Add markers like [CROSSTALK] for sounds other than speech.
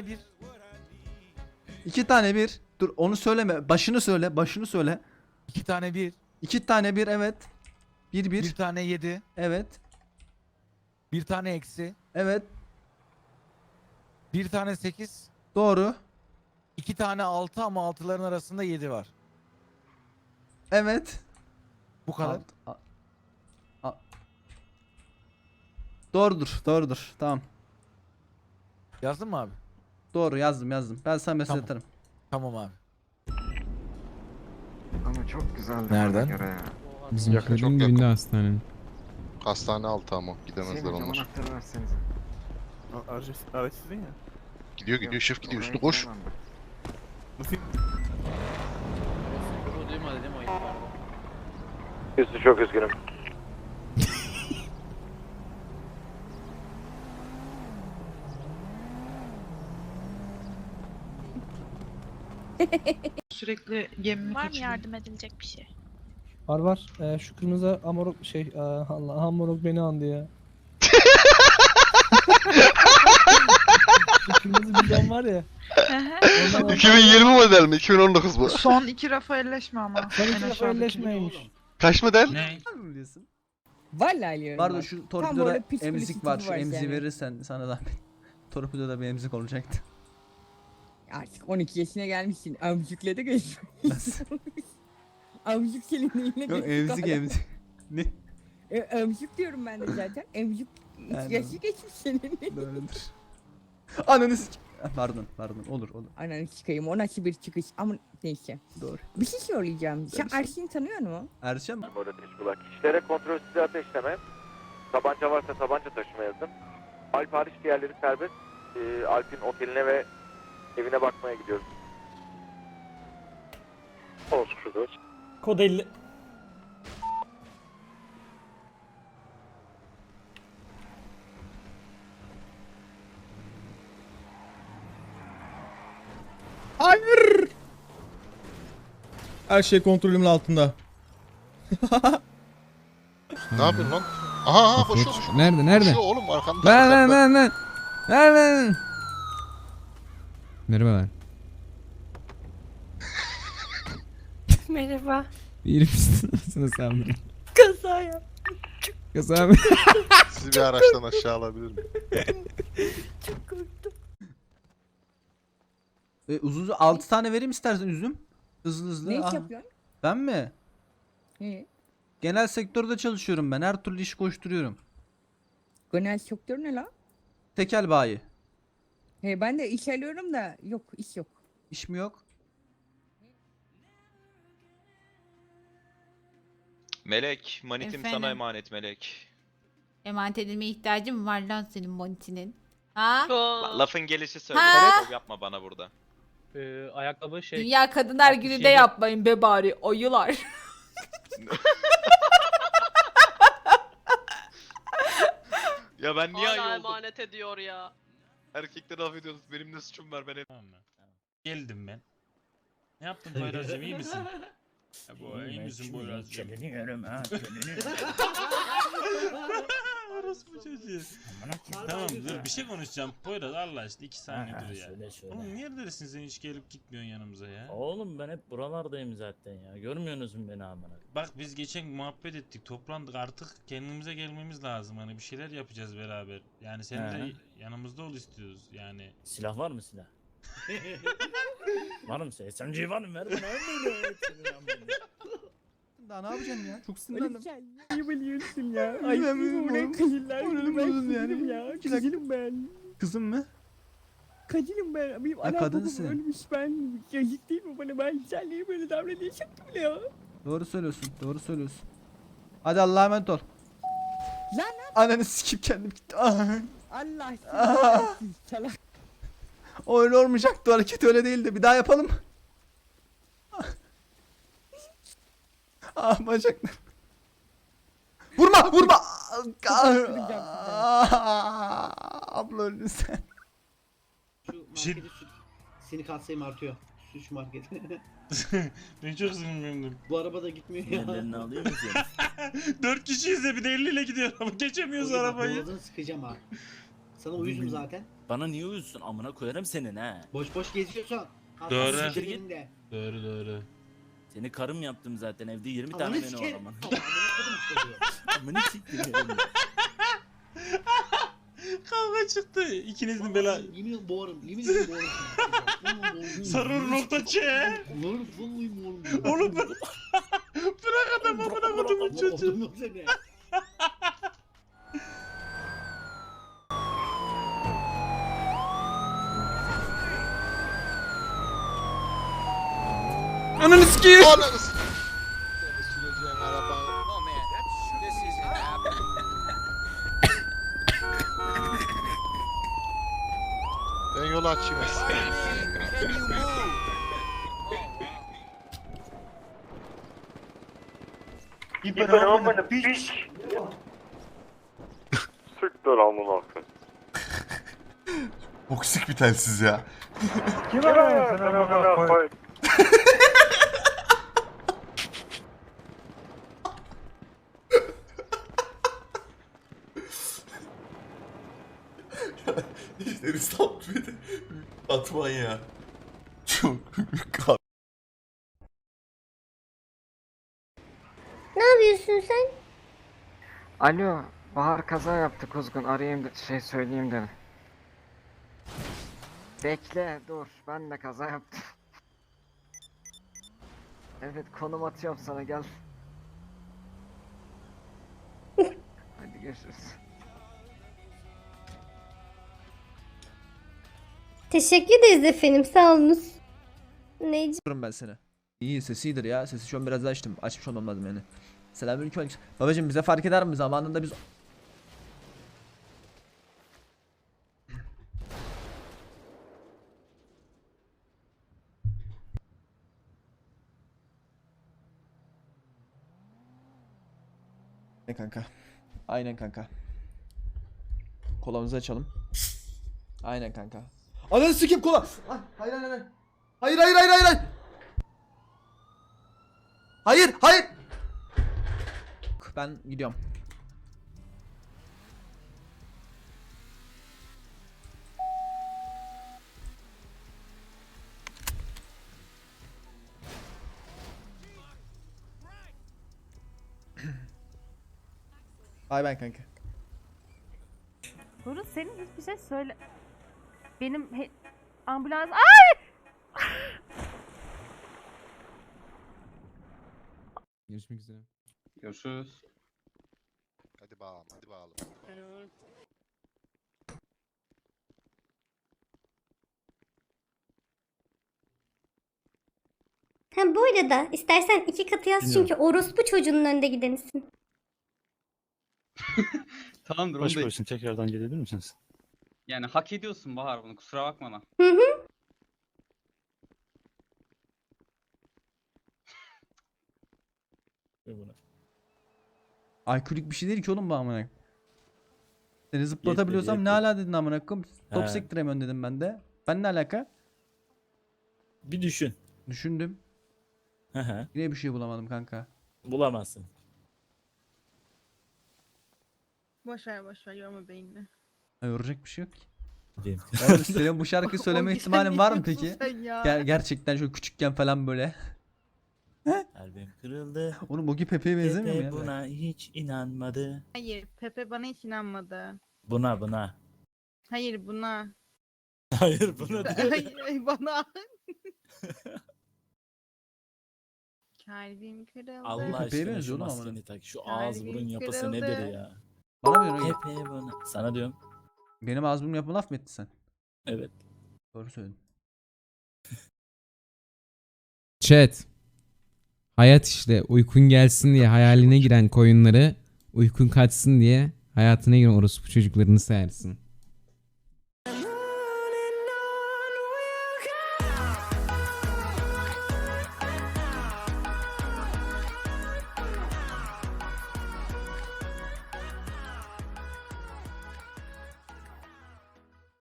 tane bir. İki tane bir. Dur onu söyleme. Başını söyle. Başını söyle. iki tane bir. İki tane bir evet. Bir bir. Bir tane yedi. Evet. Bir tane eksi. Evet. Bir tane sekiz. Doğru. iki tane altı ama altıların arasında yedi var. Evet. Bu kadar. Alt- a- a- Doğrudur. Doğrudur. Tamam. Yazdın mı abi? Doğru yazdım yazdım. Ben sana mesaj Tamam. atarım. Tamam abi. Ama çok güzeldi Nereden? bana göre ya. Bizim Yakın, çok yakın. dibinde hastanenin. Hastane altı ama gidemezler hocam onlar. anahtarı versenize. Araç, araç sizin ya. Gidiyor gidiyor şef gidiyor üstü koş. Nasıl? Üstü çok üzgünüm. [LAUGHS] Sürekli gemimi Var mı kaçırıyor. yardım edilecek bir şey? Var var. Ee, şu kırmızı amorok şey ee, Allah amorok beni andı ya. şu kırmızı bidon var ya. ondan al- 2020 model mi? 2019 bu. Son iki rafa elleşme ama. Son En iki defa aşağıdaki. elleşmeymiş. Kaç model? Var mı biliyorsun? Vallahi biliyorum Pardon bak. şu böyle torpidoda pis bir emzik tipi var. Şu var emziği senin. verirsen sana zahmet. [LAUGHS] Torpidoda bir emzik olacaktı. Artık 12 yaşına gelmişsin. Amcukla da. Nasıl? [LAUGHS] Amcuk seninle Yok emzik emzik. [LAUGHS] Ne? E, amcuk diyorum ben de zaten. Amcuk Aynen. yaşı geçmiş senin. [LAUGHS] Doğrudur. Ananı sik- Ah, Pardon pardon olur olur. Ananı çıkayım o nasıl bir çıkış ama neyse. Doğru. Bir şey söyleyeceğim. Sen. Ersin'i tanıyor musun? Erşen mi? Kişilere kontrolsüz ateşleme. Tabanca varsa tabanca taşıma yazın. Alp hariç diğerleri serbest. Ee, Alp'in oteline ve evine bakmaya gidiyoruz. Olsun şurada. Kod 50. Hayır. Her şey kontrolümün altında. [LAUGHS] Ne yapıyorsun lan? Aha aha koşuyor Koşuyor. Nerede nerede? Koşuyor oğlum arkamda. Lan lan arkamda. lan lan. Lan lan. Merhabalar. [LAUGHS] Merhaba. İyi misin? [LAUGHS] Nasılsın sen? Kaza yap. Kız abi. Sizi bir araçtan aşağı alabilir miyim? [LAUGHS] Çok korktum. E, uzun uzun 6 tane vereyim istersen üzüm. Hızlı hızlı. Ne iş Ah, yapıyorsun? Ben mi? He. Genel sektörde çalışıyorum ben. Her türlü iş koşturuyorum. Genel sektör ne la? Tekel bayi. He ben de iş arıyorum da yok iş yok. İş mi yok? Melek, manitim sana Efendim? emanet Melek. Emanet edilme ihtiyacım var lan senin monitinin. Ha? La- lafın gelişi söyle. Ha? Şov yapma bana burada. ayakkabı şey. Dünya Kadınlar Günü de yapmayın be bari oyular. [LAUGHS] Ya ben niye Hala ayı oldum? emanet ediyor ya. Erkekleri affediyorsunuz. Benim ne suçum var ben hep. Geldim ben. Ne yaptın [LAUGHS] Poyraz'cığım iyi misin? [LAUGHS] Ya bu iyi misin Poyraz'cığım? Orospu çocuğu. Tamam dur bir şey konuşacağım. Poyraz Allah aşkına iki saniye dur ya. Oğlum neredesin sen hiç gelip gitmiyorsun yanımıza ya? Oğlum ben hep buralardayım zaten ya. Görmüyorsunuz mu beni amına? Bak biz geçen muhabbet ettik toplandık artık kendimize gelmemiz lazım hani bir şeyler yapacağız beraber. Yani sen de yanımızda ol istiyoruz yani. Silah var mı silah? [LAUGHS] var mı? SMG var mı? Ver bana. [LAUGHS] Daha ne yapacaksın ya? Çok sinirlendim. Niye biliyorsun ya? Ay, bilmiyorum oraya oğlum. kayırlar. Moralim Ben bozuldu yani. ya. İki dakika. Kaçırım ben. Kızım mı? Kaçırım ben. Benim Ha, anam babam kadınsın. ölmüş ben. Yazık değil mi bana? Ben sen niye böyle davranıyorsun bile ya? Doğru söylüyorsun. Doğru söylüyorsun. Hadi Allah'a emanet ol. Lan Ananı sikip kendim gitti. Ah. Allah Ah. seni öyle olmayacaktı. Hareket öyle değildi. Bir daha yapalım Ah bacaklar. Vurma vurma. Abla öldün sen. Bir şey... Seni katsayım artıyor. Suç market. [LAUGHS] ben çok sinirlendim. Bu araba da gitmiyor ya. Ellerini alıyor musun? [LAUGHS] Dört kişiyiz de bir de 50 ile gidiyor ama geçemiyoruz arabayı. Boğazını sıkacağım ha. Sana uyuzum zaten. bana niye uyuyorsun? Amına koyarım senin ha. Boş boş geziyorsun. Doğru. Siktir git. Doğru doğru. Seni karım yaptım zaten evde 20 Ananı tane beni var çocuğu. Amına siktir Kavga çıktı. İkinizin bela... Yemin ederim boğarım. Yemin ederim boğarım. Sarır nokta Ç. Boğarım. Vallahi boğarım. Oğlum bırak. bırak adam amına kodumun çocuğu. Ananı sikeyim. Ananı s- Seni süreceğim arabanı. Ben yolu açayım. İbn amına piç. Sıktır amına koyayım. Toksik bir telsiz ya. Kim amına koyayım? İstanbul bir de atman ya. Çok büyük Ne yapıyorsun sen? Alo. Bahar kaza yaptı Kuzgun. Arayayım da şey söyleyeyim de. Bekle dur. Ben de kaza yaptım. [LAUGHS] Evet konum atıyorum sana gel. [LAUGHS] Hadi görüşürüz. Teşekkür ederiz efendim sağ olunuz. Durum ben seni. İyi sesidir ya. Sesi şu an biraz daha açtım. Açmış olmam lazım yani. Selamünaleyküm. aleyküm. Babacım bize fark eder mi? Zamanında biz Aynen kanka. Aynen kanka. Kolamızı açalım. Aynen kanka. Ananı sikeyim kola. Ay, hayır hayır hayır. Hayır hayır hayır hayır. hayır. Hayır, hayır. Ben gidiyorum. Bay bay kanka. Burun senin hiçbir şey söyle... Benim he... ambulans... Ay! Görüşmek üzere. Görüşürüz. Hadi bağlam, hadi bağlam. Ha bu arada istersen iki katı yaz çünkü orospu çocuğunun önde gidenisin. [LAUGHS] Tamamdır onu Hoş da... bulduk. Tekrardan gelebilir misiniz? Yani hak ediyorsun Bahar bunu kusura bakma ama. Hı hı. Alkolik bir şey değil ki oğlum bu amına. Seni zıplatabiliyorsam ne ala dedin amına koyayım. Top He. sektiremiyorsun dedim ben de. Ben ne alaka? Bir düşün. Düşündüm. Yine bir şey bulamadım kanka. Bulamazsın. Boş ver boş ver yorma beynini. Yoracak bir şey yok ki. Oğlum [LAUGHS] senin bu şarkıyı söyleme ihtimalin var mı peki? Ger- gerçekten şöyle küçükken falan böyle. Kalbim kırıldı. Oğlum Ogi Pepe'ye benzemiyor mu ya? buna hiç inanmadı. Hayır Pepe bana hiç inanmadı. Buna buna. Hayır buna. [LAUGHS] Hayır buna [LAUGHS] Hayır ay, bana. Kalbim kırıldı. Allah Pepe'ye aşkına benziyor şu oğlum ama. maskeni tak. Şu ağız Kalbim burun yapısı kırıldı. nedir ya? Bana mı diyorsun? Ogi? Pepe buna. Sana diyorum. Benim ağzımı yapma laf mı ettin sen? Evet. Doğru söyledin. [LAUGHS] Chat. Hayat işte uykun gelsin diye hayaline giren koyunları uykun kaçsın diye hayatına giren orospu çocuklarını sayarsın.